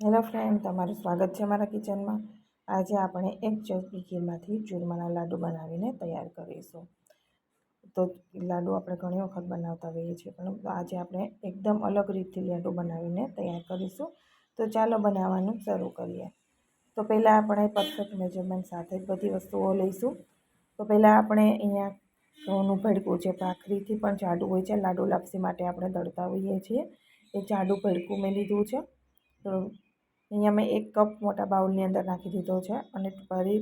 Hello friend, તમારું સ્વાગત છે મારા કિચનમાં. આજે આપણે એક ચપટી ઘીમાંથી ચૂરમાના લાડુ બનાવીને તૈયાર કરીશું. તો લાડુ આપણે ઘણી વખત બનાવતા હોઈએ છીએ, પણ આજે આપણે એકદમ અલગ રીતથી લાડુ બનાવીને તૈયાર કરીશું. તો ચાલો બનાવવાનું શરૂ કરીએ. તો પહેલાં આપણે પરફેક્ટ મેજરમેન્ટ સાથે જ બધી વસ્તુઓ લઈશું. તો પહેલાં આપણે અહીંયા ઘઉંનું ભડકું જે ભાખરીથી પણ જાડું હોય છે. લાડુ લાપસી માટે આપણે દળતા હોઈએ છીએ. એ જાડું ભડકું મેં લીધું છે. તો અહીંયા મેં એક કપ મોટા બાઉલની અંદર નાખી દીધો છે અને ફરી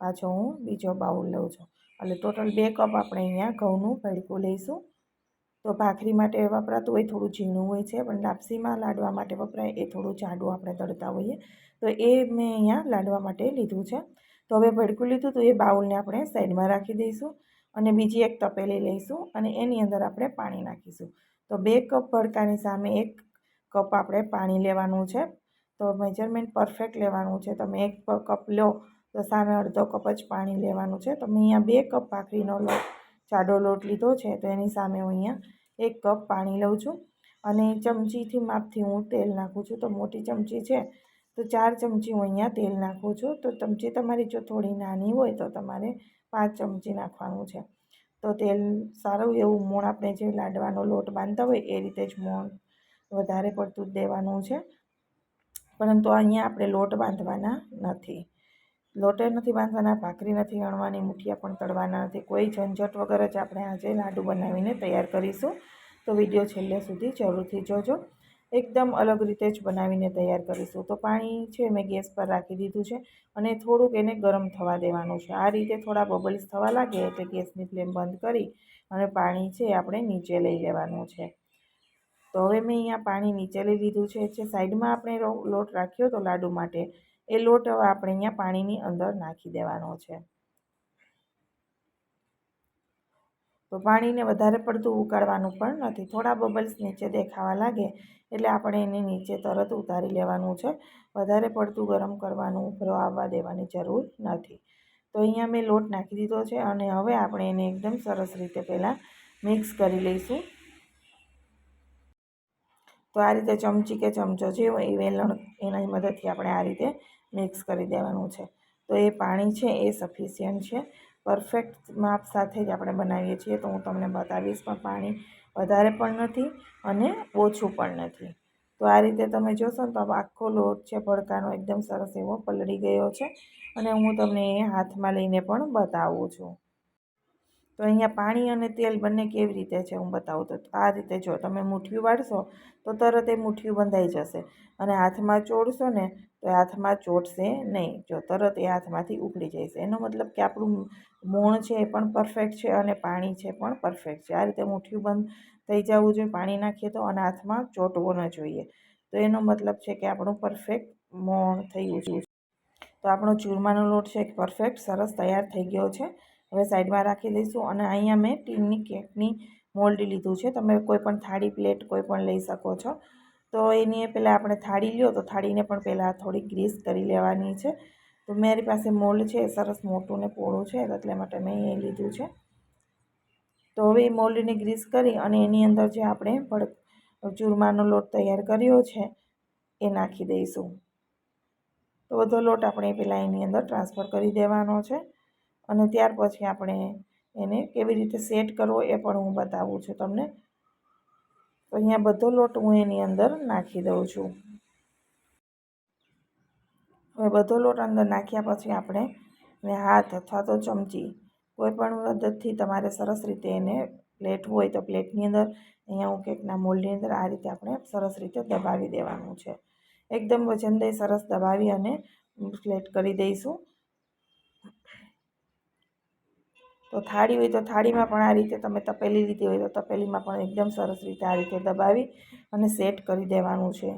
પાછો હું બીજો બાઉલ લઉં છું. એટલે ટોટલ બે કપ આપણે અહીંયા ઘઉંનું ભડકું લઈશું. તો ભાખરી માટે વપરાતું હોય થોડું ઝીણું હોય છે, પણ લાપસીમાં લાડવા માટે વપરાય એ થોડું જાડું આપણે તળતા હોઈએ. તો એ મેં અહીંયા લાડવા માટે લીધું છે. તો હવે ભડકું લીધું તો એ બાઉલને આપણે સાઈડમાં રાખી દઈશું અને બીજી એક તપેલી લઈશું અને એની અંદર આપણે પાણી નાખીશું. તો બે કપ ભડકાની સામે એક કપ આપણે પાણી લેવાનું છે. તો મેજરમેન્ટ પરફેક્ટ લેવાનું છે. તમે એક કપ લો, તો સામે અડધો કપ જ પાણી લેવાનું છે. તો મેં અહીંયા બે કપ ભાખરીનો લોટ જાડો લોટ લીધો છે, તો એની સામે હું અહીંયા એક કપ પાણી લઉં છું. અને ચમચીથી માપથી હું તેલ નાખું છું. તો મોટી ચમચી છે, તો ચાર ચમચી હું અહીંયા તેલ નાખું છું. તો ચમચી તમારી જો થોડી નાની હોય, તો તમારે પાંચ ચમચી નાખવાનું છે. તો તેલ સારું એવું મોણ આપણે જે લાડવાનો લોટ બાંધતા હોય, એ રીતે જ મોણ વધારે પડતું જ દેવાનું છે. પરંતુ અહીંયા આપણે લોટ બાંધવાના નથી. લોટે નથી બાંધવાના, ભાખરી નથી વણવાની, મુઠિયા પણ તળવાના નથી. કોઈ ઝંઝટ વગર જ આપણે આજે લાડુ બનાવીને તૈયાર કરીશું. તો વીડિયો છેલ્લે સુધી જરૂરથી જોજો. એકદમ અલગ રીતે જ બનાવીને તૈયાર કરીશું. તો પાણી છે મેં ગેસ પર રાખી દીધું છે અને થોડુંક એને ગરમ થવા દેવાનું છે. આ રીતે થોડા બબલ્સ થવા લાગે એટલે ગેસની ફ્લેમ બંધ કરી અને પાણી છે આપણે નીચે લઈ લેવાનું છે. તો હવે મેં અહીંયા પાણી નીચે લઈ લીધું છે, જે સાઈડમાં આપણે લોટ રાખ્યો હતો લાડુ માટે, એ લોટ હવે આપણે અહીંયા પાણીની અંદર નાખી દેવાનો છે. તો પાણીને વધારે પડતું ઉકાળવાનું પણ નથી, થોડા બબલ્સ નીચે દેખાવા લાગે, એટલે આપણે એને નીચે તરત ઉતારી લેવાનું છે, વધારે પડતું ગરમ કરવાનું, ઉભરો આવવા દેવાની જરૂર નથી. તો અહીંયા મેં લોટ નાખી દીધો છે અને હવે આપણે એને એકદમ સરસ રીતે પહેલાં મિક્સ કરી લઈશું. તો આ રીતે ચમચી કે ચમચો જે હોય એ વેલણ એની મદદથી આપણે આ રીતે મિક્સ કરી દેવાનું છે. તો એ પાણી છે એ સફિશિયન્ટ છે. પરફેક્ટ માપ સાથે જ આપણે બનાવીએ છીએ. તો હું તમને બતાવીશ પણ પાણી વધારે પણ નથી અને ઓછું પણ નથી. તો આ રીતે તમે જોશો ને તો આખો લોટ છે ભડકાનો એકદમ સરસ એવો પલળી ગયો છે અને હું તમને એ હાથમાં લઈને પણ બતાવું છું. તો અહીંયા પાણી અને તેલ બંને કેવી રીતે છે હું બતાવું? તો આ રીતે જો તમે મુઠ્ઠીયું વાળશો તો તરત એ મુઠ્ઠીયું બંધાઈ જશે અને હાથમાં ચોડશો ને તો હાથમાં ચોટશે નહીં. જો તરત એ હાથમાંથી ઉપડી જશે એનો મતલબ કે આપણું મોણ છે એ પણ પરફેક્ટ છે અને પાણી છે પણ પરફેક્ટ છે. આ રીતે મુઠ્ઠીયું બંધ થઈ જવું જોઈએ, પાણી નાખીએ તો અને હાથમાં ચોટવો ન જોઈએ. તો એનો મતલબ છે કે આપણું પરફેક્ટ મોણ થયું છે. તો આપણો ચૂરમાનો લોટ છે પરફેક્ટ સરસ તૈયાર થઈ ગયો છે. હવે સાઈડમાં રાખી દઈશું અને અહીંયા મેં ટીનની કેકની મોલ્ડ લીધું છે. તમે કોઈ પણ થાળી પ્લેટ કોઈ પણ લઈ શકો છો. તો એની પહેલાં આપણે થાળી લ્યો તો થાળીને પણ પહેલાં થોડી ગ્રીસ કરી લેવાની છે. તો મારી પાસે મોલ્ડ છે સરસ મોટું ને પોળું છે એટલે માટે મેં એ લીધું છે. તો હવે એ મોલ્ડને ગ્રીસ કરી અને એની અંદર જે આપણે ભડ ચૂરમાનો લોટ તૈયાર કર્યો છે, એ નાખી દઈશું. તો બધો લોટ આપણે પહેલાં એની અંદર ટ્રાન્સફર કરી દેવાનો છે. અને ત્યાર પછી આપણે એને કેવી રીતે સેટ કરવો એ પણ હું બતાવું છું તમને. તો અહીંયા બધો લોટ હું એની અંદર નાખી દઉં છું. હવે બધો લોટ અંદર નાખ્યા પછી આપણે હાથ અથવા તો ચમચી કોઈપણ મદદથી તમારે સરસ રીતે એને પ્લેટ હોય તો પ્લેટની અંદર અહીંયા હું કેકના મોલ્ડની અંદર આ રીતે આપણે સરસ રીતે દબાવી દેવાનું છે. એકદમ વજનદાય સરસ દબાવી અને પ્લેટ કરી દઈશું. તો થાળી હોય તો થાળીમાં પણ આ રીતે તમે તપેલી લીધી હોય તો તપેલીમાં પણ એકદમ સરસ રીતે આ રીતે દબાવી અને સેટ કરી દેવાનું છે.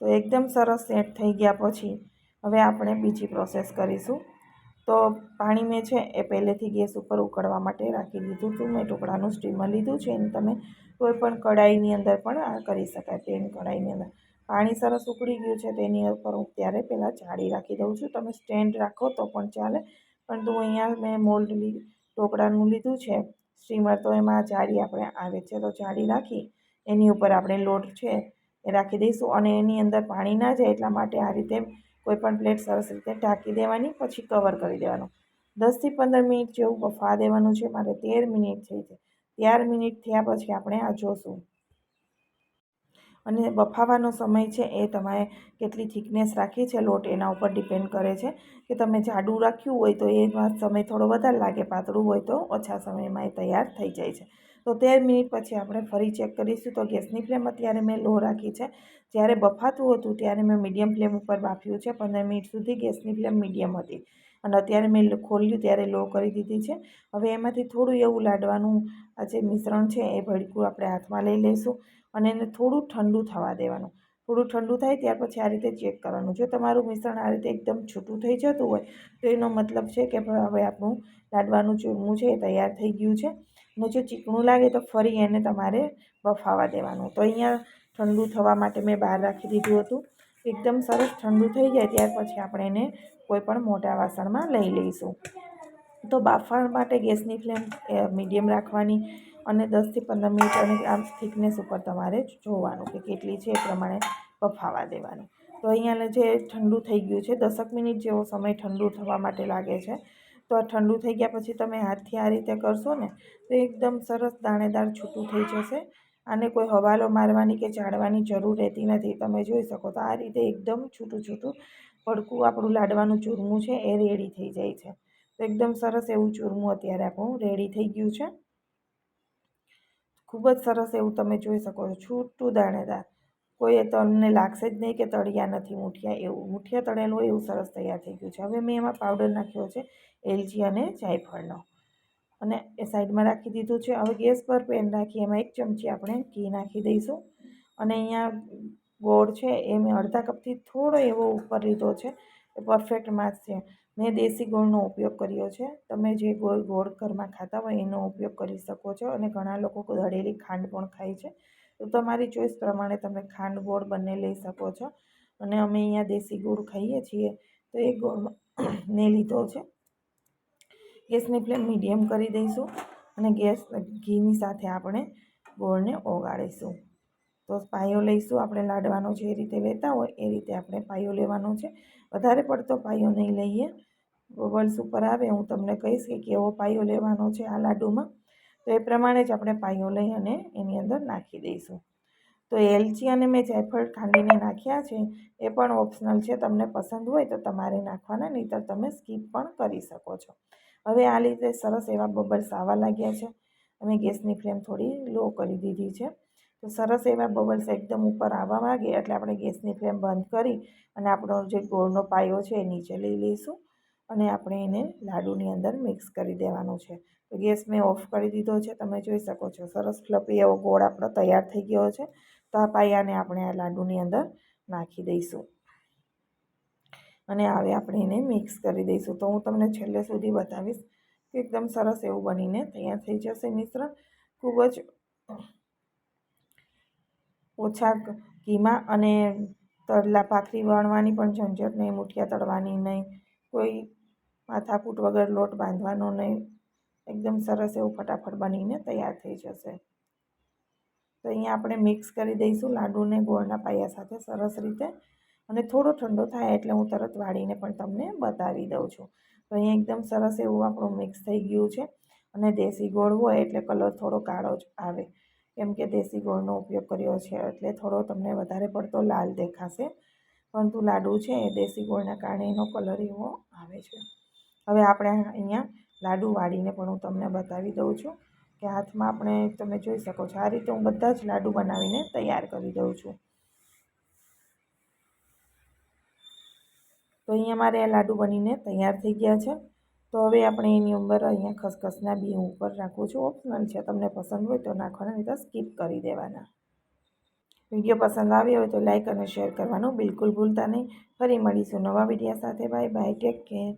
તો એકદમ સરસ સેટ થઈ ગયા પછી હવે આપણે બીજી પ્રોસેસ કરીશું. તો પાણી મેં છે એ પહેલેથી ગેસ ઉપર ઉકળવા માટે રાખી દીધું હતું મેં ટુકડાનું સ્ટીમર લીધું છે. એને તમે કોઈ પણ કડાઈની અંદર પણ આ કરી શકાય, પેન કડાઈની અંદર. પાણી સરસ ઉકળી ગયું છે તેની ઉપર હું ત્યારે પહેલાં જાળી રાખી દઉં છું. તમે સ્ટેન્ડ રાખો તો પણ ચાલે. પરંતુ અહીંયા મેં મોલ્ડ ઢોકળાનું લીધું છે. સ્ટીમર તો એમાં જાળી આપણે આવે છે, તો જાળી રાખી, એની ઉપર આપણે લોટ છે એ રાખી દઈશું અને એની અંદર પાણી ના જાય એટલા માટે આ રીતે કોઈપણ પ્લેટ સરસ રીતે ઢાંકી દેવાની, પછી કવર કરી દેવાનું. દસથી પંદર મિનિટ જેવું બફા દેવાનું છે, મારે તેર મિનિટ થઈ છે. તેર મિનિટ થયા પછી આપણે આ જોશું. અને બફાવાનો સમય છે એ તમારે કેટલી થિકનેસ રાખી છે લોટ એના ઉપર ડિપેન્ડ કરે છે. કે તમે જાડું રાખ્યું હોય તો એમાં સમય થોડો વધારે લાગે, પાતળું હોય તો ઓછા સમયમાં એ તૈયાર થઈ જાય છે. તો તેર મિનિટ પછી આપણે ફરી ચેક કરીશું તો ગેસની ફ્લેમ અત્યારે મેં લો રાખી છે. જ્યારે બફાતું હતું ત્યારે મેં મીડિયમ ફ્લેમ ઉપર બાફ્યું છે, પંદર મિનિટ સુધી ગેસની ફ્લેમ મીડિયમ હતી. અને અત્યારે મેં ખોલ્યું ત્યારે લો કરી દીધી છે. હવે એમાંથી થોડું એવું લાડવાનું આ જે મિશ્રણ છે એ ભડકું આપણે હાથમાં લઈ લઈશું અને એને થોડું ઠંડુ થવા દેવાનું. થોડું ઠંડુ થાય ત્યાર પછી આ રીતે ચેક કરવાનું. જો તમારું મિશ્રણ આ રીતે એકદમ છૂટું થઈ જતું હોય, તો એનો મતલબ છે કે હવે આપણું લાડવાનું ચૂરમું છે એ તૈયાર થઈ ગયું છે. અને જો ચીકણું લાગે તો ફરી એને તમારે બફાવા દેવાનું. તો અહીંયા ઠંડુ થવા માટે મેં બહાર રાખી દીધું હતું. એકદમ સરસ ઠંડુ થઈ જાય ત્યાર પછી આપણે એને કોઈપણ મોટા વાસણમાં લઈ લઈશું. તો બાફણ માટે ગેસની ફ્લેમ મીડિયમ રાખવાની અને દસથી પંદર મિનિટ અને આમ થિકનેસ ઉપર તમારે જોવાનું કે કેટલી છે એ પ્રમાણે બફાવા દેવાનું. તો અહીંયા જે ઠંડુ થઈ ગયું છે, દસક મિનિટ જેવો સમય ઠંડુ થવા માટે લાગે છે. તો આ ઠંડુ થઈ ગયા પછી તમે હાથથી આ રીતે કરશો ને, તો એકદમ સરસ દાણેદાર છૂટું થઈ જશે. આને કોઈ હવાલો મારવાની કે જાણવાની જરૂર રહેતી નથી. તમે જોઈ શકો તો આ રીતે એકદમ છૂટું છૂટું પડકું આપણું લાડવાનું ચૂરમું છે એ રેડી થઈ જાય છે. તો એકદમ સરસ એવું ચૂરમું અત્યારે આપણું રેડી થઈ ગયું છે. ખૂબ જ સરસ એવું તમે જોઈ શકો છો. છૂટું દાણેદાર. કોઈ તમને લાગશે જ નહીં કે તળિયા નથી મૂઠિયા એવું. મૂઠિયા તળેલું એવું સરસ તૈયાર થઈ ગયું છે. હવે મેં એમાં પાવડર નાખ્યો છે એલચી અને જાયફળનો. અને એ સાઈડમાં રાખી દીધું છે. હવે ગેસ પર પેન રાખી, એમાં એક ચમચી આપણે ઘી નાખી દઈશું. અને અહીંયા ગોળ છે, એ મેં અડધા કપથી થોડો એવો ઉપર લીધો છે. એ પરફેક્ટ માસ છે. મેં દેશી ગોળનો ઉપયોગ કર્યો છે. તમે જે ગોળ ગોળ ઘરમાં ખાતા હોય એનો ઉપયોગ કરી શકો છો. અને ઘણા લોકો દળેલી ખાંડ પણ ખાય છે. તો તમારી ચોઈસ પ્રમાણે તમે ખાંડ ગોળ બંને લઈ શકો છો. અને અમે અહીંયા દેશી ગોળ ખાઈએ છીએ. તો એ ગોળ મેં લીધો છે. ગેસની ફ્લેમ મીડિયમ કરી દઈશું અને ગેસ ઘીની સાથે આપણે ગોળને ઓગાળીશું. તો પાયો લઈશું આપણે લાડવાનો જે રીતે લેતા હોય એ રીતે આપણે પાયો લેવાનો છે. વધારે પડતો પાયો નહીં લઈએ. બબલ્સ ઉપર આવે હું તમને કહીશ કે કેવો પાયો લેવાનો છે આ લાડુમાં. તો એ પ્રમાણે જ આપણે પાયો લઈ અને એની અંદર નાખી દઈશું. તો એલચી અને મેં જાયફળ ખાંડીને નાખ્યા છે. એ પણ ઓપ્શનલ છે. તમને પસંદ હોય તો તમારે નાખવાના, નહીંતર તમે સ્કીપ પણ કરી શકો છો. હવે આ રીતે સરસ એવા બબલ્સ આવવા લાગ્યા છે. અમે ગેસની ફ્લેમ થોડી લો કરી દીધી છે. તો સરસ એવા બબલ્સ એકદમ ઉપર આવવા માંગે એટલે આપણે ગેસની ફ્લેમ બંધ કરી અને આપણો જે ગોળનો પાયો છે એ નીચે લઈ લઈશું અને આપણે એને લાડુની અંદર મિક્સ કરી દેવાનું છે. તો ગેસ મેં ઓફ કરી દીધો છે. તમે જોઈ શકો છો સરસ ફ્લપી એવો ગોળ આપણો તૈયાર થઈ ગયો છે. તો આ પાયાને આપણે આ લાડુની અંદર નાખી દઈશું. અને હવે આપણે એને મિક્સ કરી દઈશું. તો હું તમને છેલ્લે સુધી બતાવીશ કે એકદમ સરસ એવું બનીને તૈયાર થઈ જશે મિશ્રણ. ખૂબ જ ઓછા ઘીમાં અને તળલા ભાખરી વણવાની પણ ઝંઝટ નહીં, મૂઠિયા તળવાની નહીં, કોઈ માથાકૂટ વગર લોટ બાંધવાનો નહીં. એકદમ સરસ એવું ફટાફટ બનીને તૈયાર થઈ જશે. તો અહીંયા આપણે મિક્સ કરી દઈશું લાડુને ગોળના પાયા સાથે સરસ રીતે. અને થોડો ઠંડો થાય એટલે હું તરત વાળીને પણ તમને બતાવી દઉં છું. તો અહીંયા એકદમ સરસ એવું આપણું મિક્સ થઈ ગયું છે અને દેશી ગોળ હોય એટલે કલર થોડો કાળો જ આવે. કેમ કે દેશી ગોળનો ઉપયોગ કર્યો છે એટલે થોડો તમને વધારે પડતો લાલ દેખાશે. પરંતુ લાડુ છે એ દેશી ગોળના કારણે એનો કલર એવો આવે છે. હવે આપણે અહીંયા લાડુ વાળીને પણ હું તમને બતાવી દઉં છું કે હાથમાં આપણે તમે જોઈ શકો છો આ રીતે હું બધા જ લાડુ બનાવીને તૈયાર કરી દઉં છું. તો અહીંયા મારે આ લાડુ બનીને તૈયાર થઈ ગયા છે. તો હવે આપણે એની ઉંબર અહીંયા ખસખસના બી ઉપર રાખું છું. ઓપ્શનલ છે, તમને પસંદ હોય તો નાખવાના નહીં તો સ્કીપ કરી દેવાના. વીડિયો પસંદ આવ્યો હોય તો લાઇક અને શેર કરવાનું બિલકુલ ભૂલતા નહીં. ફરી મળીશું નવા વિડીયા સાથે. Bye bye take care